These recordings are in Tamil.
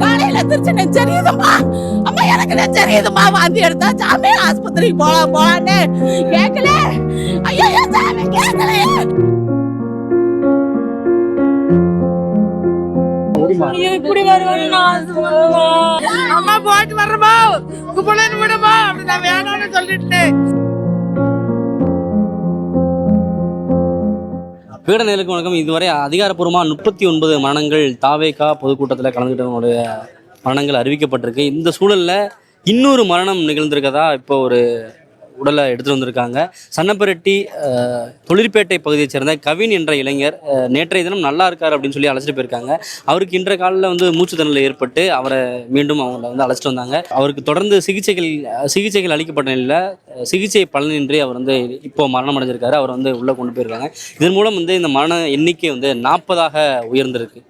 காலையில திருச்சி நெச்சரியுதுமா அம்மா எனக்கு நெச்சரியுதுமா வாந்தி எடுத்தா சாமி ஆஸ்பத்திரிக்கு போலாம் போலான்னு. கேட்கல ஐயோ சாமி கேட்கலையே இப்படி வருவான்னு அம்மா போயிட்டு வர்றமா குப்பலன்னு விடுமா. அப்படி நான் வேணும்னு சொல்லிட்டேன். வீடநேருக்கு வணக்கம். இதுவரை அதிகாரப்பூர்வமாக முப்பத்தி ஒன்பது மரணங்கள் தாவேகா பொதுக்கூட்டத்தில் கலந்துக்கிட்டவங்களுடைய மரணங்கள் அறிவிக்கப்பட்டிருக்கு. இந்த சூழலில் இன்னொரு மரணம் நிகழ்ந்திருக்கதா? இப்போ ஒரு உடலை எடுத்துகிட்டு வந்திருக்காங்க. சன்னப்பரெட்டி தொழிற்பேட்டை பகுதியைச் சேர்ந்த கவின் என்ற இளைஞர் நேற்றைய தினம் நல்லா இருக்கார் அப்படின்னு சொல்லி அழைச்சிட்டு போயிருக்காங்க. அவருக்கு இன்றைய காலில் வந்து மூச்சு திணறல் ஏற்பட்டு அவரை மீண்டும் அவங்கள வந்து அழைச்சிட்டு வந்தாங்க. அவருக்கு தொடர்ந்து சிகிச்சைகள் சிகிச்சைகள் அளிக்கப்பட்ட நிலையில் சிகிச்சை பலனின்றி அவர் வந்து இப்போ மரணம் அடைஞ்சிருக்காரு அவர் வந்து உள்ளே கொண்டு போயிருக்காங்க. இதன் மூலம் வந்து இந்த மரண எண்ணிக்கை வந்து நாற்பதாக உயர்ந்திருக்கு.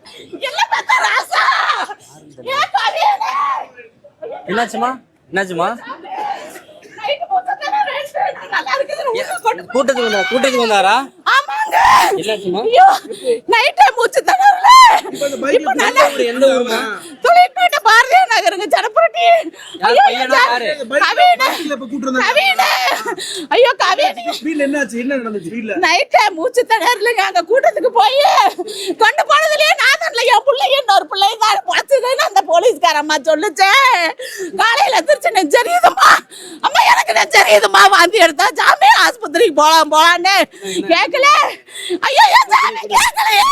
என்னாச்சுமா? என்னாச்சுமா நைட்டு போட்டதானே ரெஸ்ட் நல்லா இருக்குதுன்னு உள்ள கொண்டு கூட்டத்துக்கு வந்தா கூட்டத்துக்கு வந்தாரா? ஆமாங்க. என்னாச்சுமா ஐயோ நைட்டே மூச்சு திணறல. இப்போ நல்லா எந்த ஊருமா? தொழிற்பேட்டை பாரதிய நகருங்க ஜனப்புரட்டி. யார் ஐயோ? கவின. கவின. ஐயோ கவின. வீட்ல என்னாச்சு? என்ன நடந்துச்சு? வீட்ல. நைட்டே மூச்சு திணறலுங்க அங்க கூட்டத்துக்கு போய். கொண்டு அந்த போலீஸ்காரம்மா சொல்லுச்சே. காலையில திருச்சி நெச்சரியுதுமா அம்மா எனக்கு நெச்சரியுதுமா வாந்தி எடுத்தா சாமி ஆஸ்பத்திரிக்கு போலாம் போலான்னு. கேட்கல ஐயோ சாமி கேட்கலையே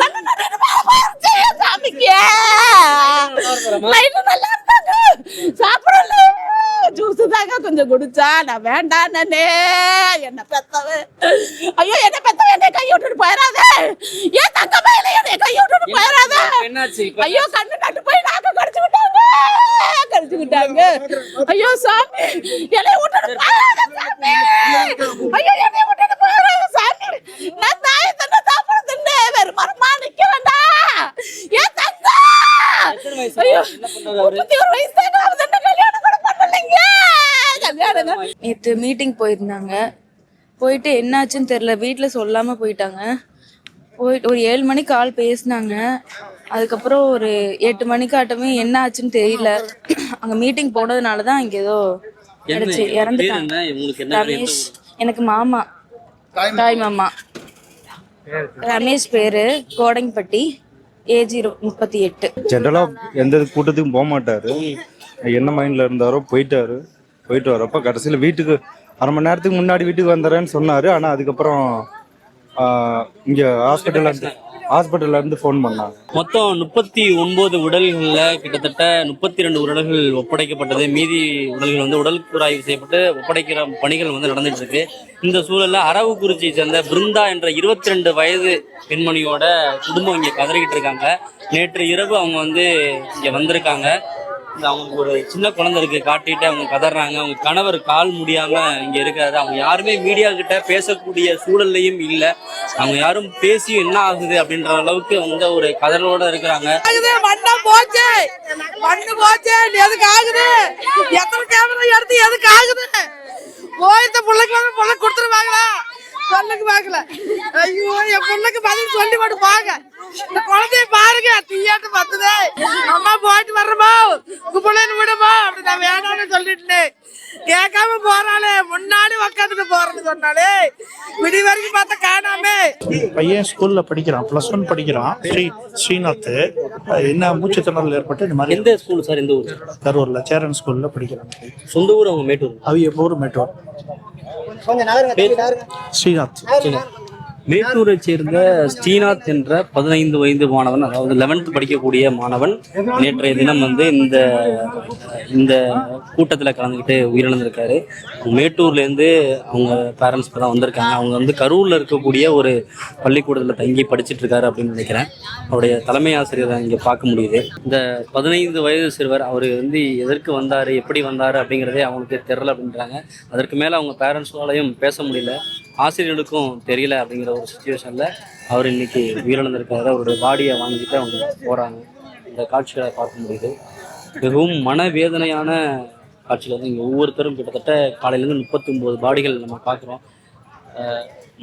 கண்ணு மேல போயிருச்சு சாமிக்கு. நைட்டு நல்லா இருந்தாங்க. சாப்பிடல. ஜூஸ் தாங்க கொஞ்சம் குடிச்சா. நான் வேண்டாம் நானே. என்ன பெத்தவ ஐயோ என்ன பெத்தவ என்னை கை விட்டுட்டு போயிடாத. ஏன் தங்க பையில என்னை கை விட்டுட்டு போயிடாத? ஐயோ கண்ணு நட்டு போய் நாக்க கடிச்சு விட்டாங்க கடிச்சு விட்டாங்க. ஐயோ சாமி. என்னை விட்டுட்டு சாமி. ஐயோ என்னை விட்டுட்டு போயிடாத சாமி. நான் தாய் தன்னை சாப்பிட தின்னு. வெறும் மரமா நிக்க வேண்டாம் ஏன் தங்க? ஐயோ? முப்பத்தி ஒரு வயசு தாங்க அவன் கல்யாணம் கூட பண்ணலைங்க. கல்யாணம் தான். நேற்று மீட்டிங் போயிருந்தாங்க. போயிட்டு என்னாச்சுன்னு தெரில வீட்டில் சொல்லாமல் போயிட்டாங்க. போயிட்டு ஒரு ஏழு மணிக்கு கால் பேசினாங்க. அதுக்கப்புறம் ஒரு எட்டு மணிக்கு ஆட்டமே என்ன ஆச்சுன்னு தெரியல. அங்கே மீட்டிங் போனதுனால தான் இங்கே ஏதோ கிடைச்சி இறந்துட்டாங்க? ரமேஷ். எனக்கு மாமா. தாய் மாமா. ரமேஷ் பேரு. கோடங்கப்பட்டி. ஏஜ் முப்பத்தி எட்டு. ஜென்ரலாக எந்த கூட்டத்துக்கும் போக மாட்டாரு. என்ன மைண்டில் இருந்தாரோ போயிட்டாரு. போயிட்டு வரப்ப கடைசியில் வீட்டுக்கு அரை மணி நேரத்துக்கு முன்னாடி வீட்டுக்கு வந்துடுறேன்னு சொன்னார். ஆனால் அதுக்கப்புறம் இங்கே ஹாஸ்பிட்டல்ல இருந்து ஹாஸ்பிட்டல்ல இருந்து ஃபோன் பண்ணாங்க. மொத்தம் முப்பத்தி ஒன்பது உடல்கள்ல கிட்டத்தட்ட முப்பத்தி ரெண்டு உடல்கள் ஒப்படைக்கப்பட்டது. மீதி உடல்கள் வந்து உடல் கூராய்வு செய்யப்பட்டு ஒப்படைக்கிற பணிகள் வந்து நடந்துட்டு இருக்கு இந்த சூழல்ல அரவக்குறிச்சியை சேர்ந்த பிருந்தா என்ற இருபத்தி ரெண்டு வயது பெண்மணியோட குடும்பம் இங்க கதறிக்கிட்டு இருக்காங்க. நேற்று இரவு அவங்க வந்து இங்க வந்திருக்காங்க. அவங்களுக்கு ஒரு சின்ன குழந்தை இருக்கு காட்டிட்டு அவங்க கதறாங்க. அவங்க கணவர் கால் முடியாம இங்க இருக்காரு. அவங்க யாருமே மீடியா கிட்ட பேசக்கூடிய சூழல்லையும் இல்ல. அவங்க யாரும் பேசி என்ன ஆகுது அப்படின்ற அளவுக்கு அவங்க ஒரு கதறலோட இருக்கிறாங்க. ஆகுது போச்சு. மண்ணு போச்சு. எதுக்கு ஆகுது? எத்தனை கேமரா எடுத்து எதுக்கு ஆகுது? போய் இந்த பிள்ளைக்கு பிள்ளை கொடுத்துருவாங்களா? சொல்லுங்க பாக்கல ஐயோ என் பிள்ளைக்கு பதில் சொல்லி மட்டும் பாங்க இந்த குழந்தைய பாருங்க தீயாட்டு பத்துதே. அம்மா போயிட்டு வர்றமா குப்பலன்னு விடுமா? அப்படி நான் வேணாம்னு சொல்லிட்டேன். கேட்காம போறாளே முன்னாடி உக்காந்துட்டு போறேன்னு சொன்னாலே விடி வரைக்கும் பார்த்தா காணாமே. பையன் ஸ்கூல்ல படிக்கிறான் பிளஸ் ஒன் படிக்கிறான் ஸ்ரீ ஸ்ரீநாத். என்ன மூச்சு திணறல் ஏற்பட்டு இந்த மாதிரி எந்த ஸ்கூல் சார் எந்த ஊர்? கரூர்ல சேரன் ஸ்கூல்ல படிக்கிறான். சொந்த ஊர் அவங்க மேட்டூர்? அவிய ஊர் மேட்டூர். ஸ்ரீநாத் மேட்டூரை சேர்ந்த ஸ்ரீநாத் என்ற பதினைந்து வயது மாணவன் அதாவது லெவன்த் படிக்கக்கூடிய மாணவன் நேற்றைய தினம் வந்து இந்த இந்த கூட்டத்தில் கலந்துக்கிட்டு உயிரிழந்திருக்காரு. மேட்டூர்லேருந்து அவங்க பேரண்ட்ஸ் இப்போ தான் வந்திருக்காங்க. அவங்க வந்து கரூரில் இருக்கக்கூடிய ஒரு பள்ளிக்கூடத்தில் தங்கி படிச்சிட்டு இருக்காரு அப்படின்னு நினைக்கிறேன். அவருடைய தலைமை ஆசிரியரை இங்கே பார்க்க முடியுது. இந்த பதினைந்து வயது சிறுவர் அவர் வந்து எதற்கு வந்தார் எப்படி வந்தார் அப்படிங்கிறதே அவங்களுக்கு தெரில அப்படின்றாங்க. அதற்கு மேலே அவங்க பேரண்ட்ஸாலையும் பேச முடியல. ஆசிரியர்களுக்கும் தெரியல அப்படிங்கிற ஒரு சுச்சுவேஷனில் அவர் இன்னைக்கு உயிரிழந்திருக்காரு. அவருடைய பாடியை வாங்கிட்டு அவங்க போகிறாங்க இந்த காட்சிகளை பார்க்க முடியுது. மிகவும் மனவேதனையான காட்சிகள் வந்து இங்கே. ஒவ்வொருத்தரும் கிட்டத்தட்ட காலையிலேருந்து முப்பத்தி ஒம்பது பாடிகள் நம்ம பார்க்குறோம்.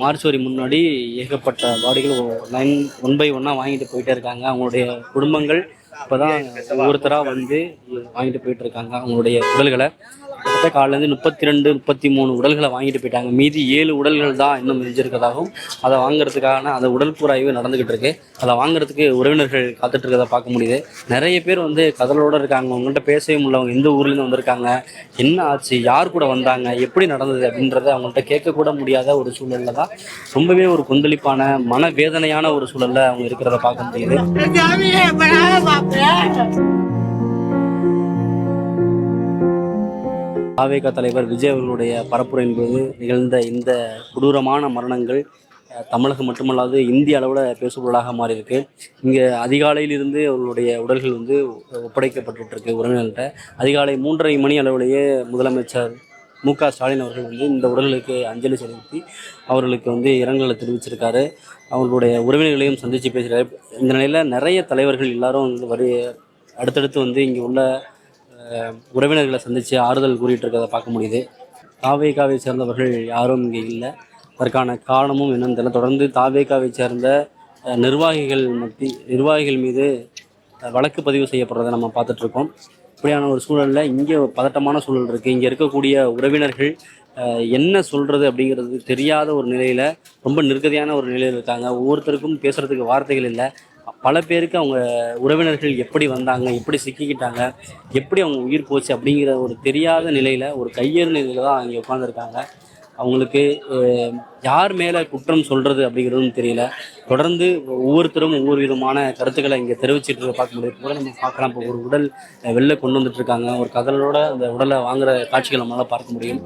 மார்ச்சுவரி முன்னாடி ஏகப்பட்ட பாடிகள் லைன் ஒன் பை ஒன்னாக வாங்கிட்டு போயிட்டே இருக்காங்க. அவங்களுடைய குடும்பங்கள் இப்போ தான் ஒவ்வொருத்தராக வந்து வாங்கிட்டு போயிட்டு இருக்காங்க. அவங்களுடைய உடல்களை. கிட்டத்தட்ட காலிலேருந்து முப்பத்தி ரெண்டு முப்பத்தி மூணு உடல்களை வாங்கிட்டு போயிட்டாங்க. மீதி ஏழு உடல்கள் தான் இன்னும் மிஞ்சிருக்கதாகவும் அதை வாங்குறதுக்கான அந்த உடல் கூறாய்வு நடந்துகிட்டு இருக்கு. அதை வாங்குறதுக்கு உறவினர்கள் காத்துட்டு இருக்கதை பார்க்க முடியுது. நிறைய பேர் வந்து கதலோட இருக்காங்க. அவங்கள்ட்ட பேசவே முடியல எந்த ஊர்லேருந்து வந்திருக்காங்க? என்ன ஆச்சு? யார் கூட வந்தாங்க? எப்படி நடந்தது? அப்படின்றத அவங்கள்ட்ட கேட்கக்கூட முடியாத ஒரு சூழல்ல தான் ரொம்பவே ஒரு கொந்தளிப்பான மனவேதனையான ஒரு சூழல்ல அவங்க இருக்கிறத பார்க்க முடியுது. தாவேகா தலைவர் விஜய் அவர்களுடைய பரப்புரையின் போது நிகழ்ந்த இந்த கொடூரமான மரணங்கள் தமிழகம் மட்டுமல்லாது இந்திய அளவில் பேசுபொருளாக மாறியிருக்கு. இங்கே அதிகாலையிலிருந்து அவர்களுடைய உடல்கள் வந்து ஒப்படைக்கப்பட்டுருக்கு இருக்கு உறவினர்கள்ட்ட. அதிகாலை மூன்றரை மணி அளவிலேயே முதலமைச்சர் மு க ஸ்டாலின் அவர்கள் வந்து இந்த உடல்களுக்கு அஞ்சலி செலுத்தி அவர்களுக்கு வந்து இரங்கலை தெரிவிச்சிருக்காரு. அவர்களுடைய உறவினர்களையும் சந்தித்து பேசுகிறார் இந்த நிலையில் நிறைய தலைவர்கள் எல்லாரும் வந்து வரி அடுத்தடுத்து வந்து இங்கே உள்ள உறவினர்களை சந்தித்து ஆறுதல் கூறிட்டு இருக்கிறத பார்க்க முடியுது. தாவேகாவை சேர்ந்தவர்கள் யாரும் இங்கே இல்லை. அதற்கான காரணமும் என்னன்னு தெரியல. தொடர்ந்து தாவேகாவை சேர்ந்த நிர்வாகிகள் மத்தி நிர்வாகிகள் மீது வழக்கு பதிவு செய்யப்படுறதை நம்ம பார்த்துட்ருக்கோம். இப்படியான ஒரு சூழலில் இங்கே பதட்டமான சூழல் இருக்குது இங்கே இருக்கக்கூடிய உறவினர்கள் என்ன சொல்கிறது அப்படிங்கிறது தெரியாத ஒரு நிலையில் ரொம்ப நிர்கதியான ஒரு நிலையில் இருக்காங்க. ஒவ்வொருத்தருக்கும் பேசுகிறதுக்கு வார்த்தைகள் இல்லை. பல பேருக்கு அவங்க உறவினர்கள் எப்படி வந்தாங்க எப்படி சிக்கிக்கிட்டாங்க எப்படி அவங்க உயிர் போச்சு அப்படிங்கிற ஒரு தெரியாத நிலையில் ஒரு கையேறு நிலையில் தான் அங்கே உட்காந்துருக்காங்க அவங்களுக்கு யார் மேலே குற்றம் சொல்கிறது அப்படிங்கிறதும் தெரியல. தொடர்ந்து ஒவ்வொருத்தரும் ஒவ்வொரு விதமான கருத்துக்களை இங்கே தெரிவிச்சிட்டு இருக்க பார்க்க முடியும் கூட நம்ம பார்க்கலாம். இப்போ ஒரு உடல் வெளில கொண்டு வந்துட்டு இருக்காங்க. ஒரு கதலோட அந்த உடலை வாங்குற காட்சிகள் நம்மளால் பார்க்க முடியும்.